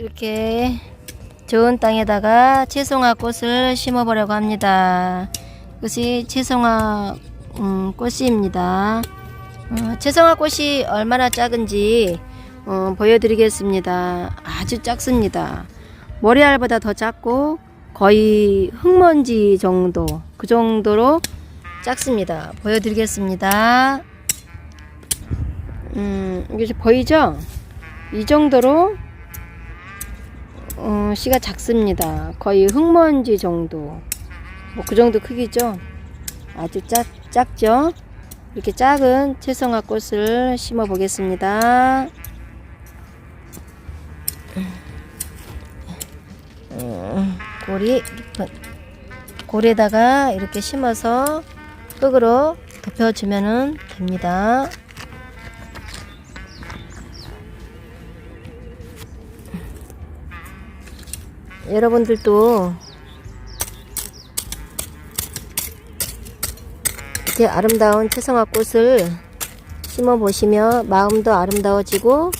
이렇게 좋은 땅에다가 채송화 꽃을 심어 보려고 합니다. 이것이 채송화 음, 꽃입니다. 어, 채송화 꽃이 얼마나 작은지 어, 보여드리겠습니다. 아주 작습니다. 머리알보다 더 작고 거의 흙먼지 정도 그 정도로 작습니다. 보여드리겠습니다. 음, 이게 보이죠? 이 정도로 어, 씨가 작습니다. 거의 흙먼지 정도. 뭐 그 정도 크기죠. 아주 작, 작죠? 이렇게 작은 채성화 꽃을 심어 보겠습니다. 음, 고리, 고리에다가 이렇게 심어서 흙으로 덮여주면 됩니다. 여러분들도 이렇게 아름다운 채성화 꽃을 심어 보시면 마음도 아름다워지고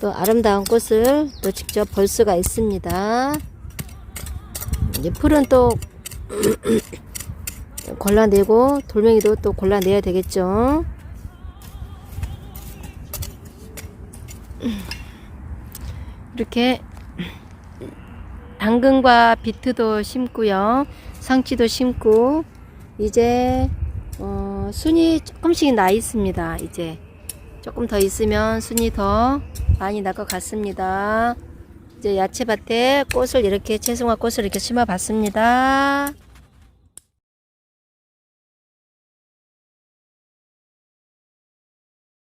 또 아름다운 꽃을 또 직접 볼 수가 있습니다. 이제 풀은 또 골라내고 돌멩이도 또 골라내야 되겠죠. 이렇게 당근과 비트도 심고요. 상치도 심고 이제 어, 순이 조금씩 나 있습니다. 이제 조금 더 있으면 순이 더 많이 날 것 같습니다. 이제 야채밭에 꽃을 이렇게 채송화 꽃을 이렇게 심어 봤습니다.